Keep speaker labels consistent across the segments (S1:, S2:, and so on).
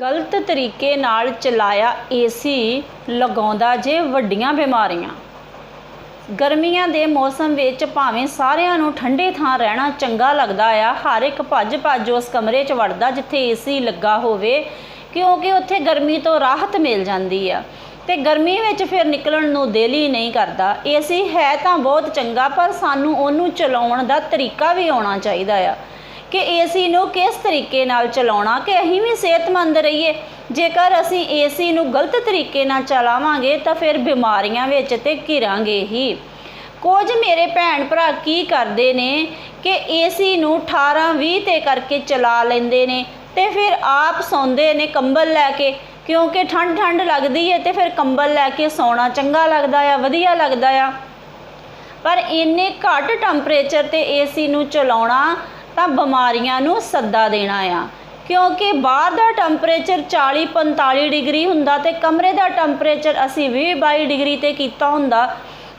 S1: ਗਲਤ ਤਰੀਕੇ ਨਾਲ ਚਲਾਇਆ ਏਸੀ ਲਗਾਉਂਦਾ ਜੇ ਵੱਡੀਆਂ ਬਿਮਾਰੀਆਂ। ਗਰਮੀਆਂ ਦੇ ਮੌਸਮ ਵਿੱਚ ਭਾਵੇਂ ਸਾਰਿਆਂ ਨੂੰ ਠੰਡੇ ਥਾਂ ਰਹਿਣਾ ਚੰਗਾ ਲੱਗਦਾ ਆ, ਹਰ ਇੱਕ ਭੱਜ ਭੱਜ ਉਸ ਕਮਰੇ 'ਚ ਵੜਦਾ ਜਿੱਥੇ ਏਸੀ ਲੱਗਾ ਹੋਵੇ, ਕਿਉਂਕਿ ਉੱਥੇ ਗਰਮੀ ਤੋਂ ਰਾਹਤ ਮਿਲ ਜਾਂਦੀ ਆ। ਤੇ ਗਰਮੀ ਵਿੱਚ ਫਿਰ ਨਿਕਲਣ ਨੂੰ ਦਿਲ ਹੀ ਨਹੀਂ ਕਰਦਾ। ਏਸੀ ਹੈ ਤਾਂ ਬਹੁਤ ਚੰਗਾ, ਪਰ ਸਾਨੂੰ ਉਹਨੂੰ ਚਲਾਉਣ ਦਾ ਤਰੀਕਾ ਵੀ ਆਉਣਾ ਚਾਹੀਦਾ ਆ। ਕਿ ਏਸੀ ਨੂੰ ਕਿਸ ਤਰੀਕੇ ਨਾਲ ਚਲਾਉਣਾ ਕਿ ਅਸੀਂ ਵੀ ਸਿਹਤਮੰਦ ਰਹੀਏ। ਜੇਕਰ ਅਸੀਂ ਏਸੀ ਨੂੰ ਗਲਤ ਤਰੀਕੇ ਨਾਲ ਚਲਾਵਾਂਗੇ ਤਾਂ ਫਿਰ ਬਿਮਾਰੀਆਂ ਵਿੱਚ ਤੇ ਘਿਰਾਂਗੇ ਹੀ। ਕੁਝ ਮੇਰੇ ਭੈਣ ਭਰਾ ਕੀ ਕਰਦੇ ਨੇ ਕਿ ਏਸੀ ਨੂੰ 18 20 ਤੇ ਕਰਕੇ ਚਲਾ ਲੈਂਦੇ ਨੇ ਤੇ ਫਿਰ ਆਪ ਸੌਂਦੇ ਨੇ ਕੰਬਲ ਲੈ ਕੇ, ਕਿਉਂਕਿ ਠੰਡ ਠੰਡ ਲੱਗਦੀ ਹੈ ਤੇ ਫਿਰ ਕੰਬਲ ਲੈ ਕੇ ਸੌਣਾ ਚੰਗਾ ਲੱਗਦਾ ਆ, ਵਧੀਆ ਲੱਗਦਾ ਆ। ਪਰ ਇੰਨੇ ਘੱਟ ਟੈਂਪਰੇਚਰ ਤੇ ਏਸੀ ਨੂੰ ਚਲਾਉਣਾ ਤਾਂ ਬਿਮਾਰੀਆਂ ਨੂੰ ਸੱਦਾ ਦੇਣਾ ਆ। ਕਿਉਂਕਿ ਬਾਹਰ ਦਾ ਟੈਂਪਰੇਚਰ 40 45 ਡਿਗਰੀ ਹੁੰਦਾ ਤੇ ਕਮਰੇ ਦਾ ਟੈਂਪਰੇਚਰ ਅਸੀਂ 20 22 ਡਿਗਰੀ ਤੇ ਕੀਤਾ ਹੁੰਦਾ,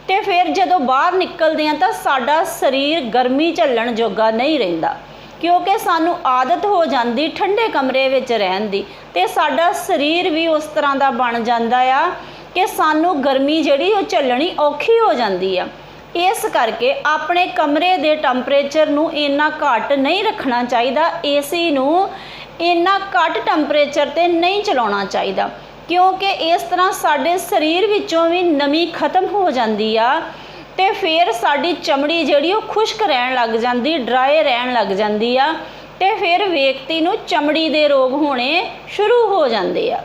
S1: ਤੇ ਫਿਰ ਜਦੋਂ ਬਾਹਰ ਨਿਕਲਦੇ ਆ ਤਾਂ ਸਾਡਾ ਸਰੀਰ ਗਰਮੀ ਝੱਲਣ ਜੋਗਾ ਨਹੀਂ ਰਹਿੰਦਾ। ਕਿਉਂਕਿ ਸਾਨੂੰ ਆਦਤ ਹੋ ਜਾਂਦੀ ਠੰਡੇ ਕਮਰੇ ਵਿੱਚ ਰਹਿਣ ਦੀ, ਤੇ ਸਾਡਾ ਸਰੀਰ ਵੀ ਉਸ ਤਰ੍ਹਾਂ ਦਾ ਬਣ ਜਾਂਦਾ ਆ ਕਿ ਸਾਨੂੰ ਗਰਮੀ ਜਿਹੜੀ ਉਹ ਝੱਲਣੀ ਔਖੀ ਹੋ ਜਾਂਦੀ ਆ। ਇਸ ਕਰਕੇ ਆਪਣੇ ਕਮਰੇ ਦੇ ਟੈਂਪਰੇਚਰ ਨੂੰ ਇੰਨਾ ਘੱਟ ਨਹੀਂ ਰੱਖਣਾ ਚਾਹੀਦਾ, ਏਸੀ ਨੂੰ ਇੰਨਾ ਘੱਟ ਟੈਂਪਰੇਚਰ ਤੇ ਨਹੀਂ ਚਲਾਉਣਾ ਚਾਹੀਦਾ। ਕਿਉਂਕਿ ਇਸ ਤਰ੍ਹਾਂ ਸਾਡੇ ਸਰੀਰ ਵਿੱਚੋਂ ਵੀ ਨਮੀ ਖਤਮ ਹੋ ਜਾਂਦੀ ਆ ਤੇ ਫਿਰ ਸਾਡੀ ਚਮੜੀ ਜਿਹੜੀ ਉਹ ਖੁਸ਼ਕ ਰਹਿਣ ਲੱਗ ਜਾਂਦੀ ਡਰਾਈ ਰਹਿਣ ਲੱਗ ਜਾਂਦੀ ਆ ਤੇ ਫਿਰ ਵਿਅਕਤੀ ਨੂੰ ਚਮੜੀ ਦੇ ਰੋਗ ਹੋਣੇ ਸ਼ੁਰੂ ਹੋ ਜਾਂਦੇ ਆ।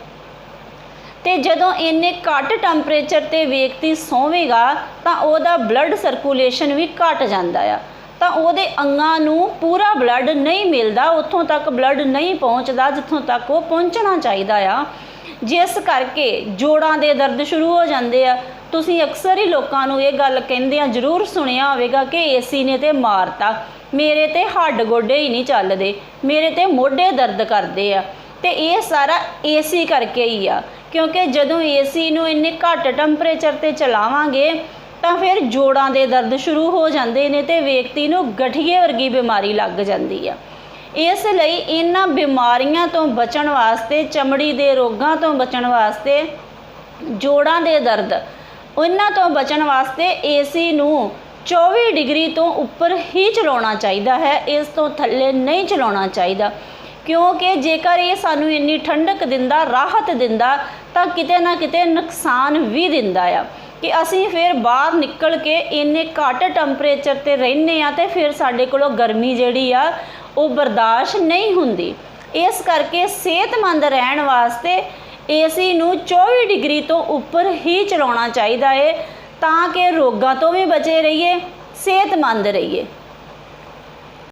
S1: ਤੇ ਜਦੋਂ ਇੰਨੇ ਘੱਟ ਟੈਂਪਰੇਚਰ ਤੇ ਵਿਅਕਤੀ ਸੌਵੇਗਾ, ਤਾਂ ਉਹਦਾ ਬਲੱਡ ਸਰਕੂਲੇਸ਼ਨ ਵੀ ਘਟ ਜਾਂਦਾ ਆ। ਤਾਂ ਉਹਦੇ ਅੰਗਾਂ ਨੂੰ ਪੂਰਾ ਬਲੱਡ ਨਹੀਂ ਮਿਲਦਾ, ਉੱਥੋਂ ਤੱਕ ਬਲੱਡ ਨਹੀਂ ਪਹੁੰਚਦਾ, ਜਿੱਥੋਂ ਤੱਕ ਉਹ ਪਹੁੰਚਣਾ ਚਾਹੀਦਾ ਆ। ਜਿਸ ਕਰਕੇ ਜੋੜਾਂ ਦੇ ਦਰਦ ਸ਼ੁਰੂ ਹੋ ਜਾਂਦੇ ਆ। ਤੁਸੀਂ ਅਕਸਰ ਹੀ ਲੋਕਾਂ ਨੂੰ ਇਹ ਗੱਲ ਕਹਿੰਦੇ ਆ, ਜ਼ਰੂਰ ਸੁਣਿਆ ਹੋਵੇਗਾ ਕਿ ਏਸੀ ਨੇ ਤੇ ਮਾਰਤਾ। ਮੇਰੇ ਤੇ ਹੱਡ ਗੋਡੇ ਹੀ ਨਹੀਂ ਚੱਲਦੇ, ਮੇਰੇ ਤੇ ਮੋਢੇ ਦਰਦ ਕਰਦੇ ਆ। ਤੇ ਇਹ ਸਾਰਾ ਏਸੀ ਕਰਕੇ ਹੀ ਆ। ਕਿਉਂਕਿ ਜਦੋਂ ਏਸੀ ਨੂੰ ਇੰਨੇ ਘੱਟ ਟੈਂਪਰੇਚਰ ਤੇ ਚਲਾਵਾਂਗੇ, ਤਾਂ ਫਿਰ ਜੋੜਾਂ ਦੇ ਦਰਦ ਸ਼ੁਰੂ ਹੋ ਜਾਂਦੇ ਨੇ ਤੇ ਵਿਅਕਤੀ ਨੂੰ ਗਠੀਏ ਵਰਗੀ ਬਿਮਾਰੀ ਲੱਗ ਜਾਂਦੀ ਆ। ਇਸ ਲਈ ਇਹਨਾਂ ਬਿਮਾਰੀਆਂ ਤੋਂ ਬਚਣ ਵਾਸਤੇ, ਚਮੜੀ ਦੇ ਰੋਗਾਂ ਤੋਂ ਬਚਣ ਵਾਸਤੇ, ਜੋੜਾਂ ਦੇ ਦਰਦ, ਉਹਨਾਂ ਤੋਂ ਬਚਣ ਵਾਸਤੇ ਏਸੀ ਨੂੰ 24 ਡਿਗਰੀ ਤੋਂ ਉੱਪਰ ਹੀ ਚਲਾਉਣਾ ਚਾਹੀਦਾ ਹੈ। ਇਸ ਤੋਂ ਥੱਲੇ ਨਹੀਂ ਚਲਾਉਣਾ ਚਾਹੀਦਾ। ਕਿਉਂਕਿ ਜੇਕਰ ਇਹ ਸਾਨੂੰ ਇੰਨੀ ਠੰਡਕ ਦਿੰਦਾ, ਰਾਹਤ ਦਿੰਦਾ, ਤਾਂ ਕਿਤੇ ਨਾ ਕਿਤੇ ਨੁਕਸਾਨ ਵੀ ਦਿੰਦਾ ਆ। ਕਿ ਅਸੀਂ ਫਿਰ ਬਾਹਰ ਨਿਕਲ ਕੇ ਇੰਨੇ ਘੱਟ ਟੈਂਪਰੇਚਰ ਤੇ ਰਹਿੰਦੇ ਆ ਤੇ ਫਿਰ ਸਾਡੇ ਕੋਲੋਂ ਗਰਮੀ ਜਿਹੜੀ ਆ, ਉਹ ਬਰਦਾਸ਼ਤ ਨਹੀਂ ਹੁੰਦੀ। ਇਸ ਕਰਕੇ ਸਿਹਤਮੰਦ ਰਹਿਣ ਵਾਸਤੇ ਏਸੀ ਨੂੰ 24 ਡਿਗਰੀ ਤੋਂ ਉੱਪਰ ਹੀ ਚਲਾਉਣਾ ਚਾਹੀਦਾ ਏ, ਤਾਂ ਕਿ ਰੋਗਾਂ ਤੋਂ ਵੀ ਬਚੇ ਰਹੀਏ, ਸਿਹਤਮੰਦ ਰਹੀਏ।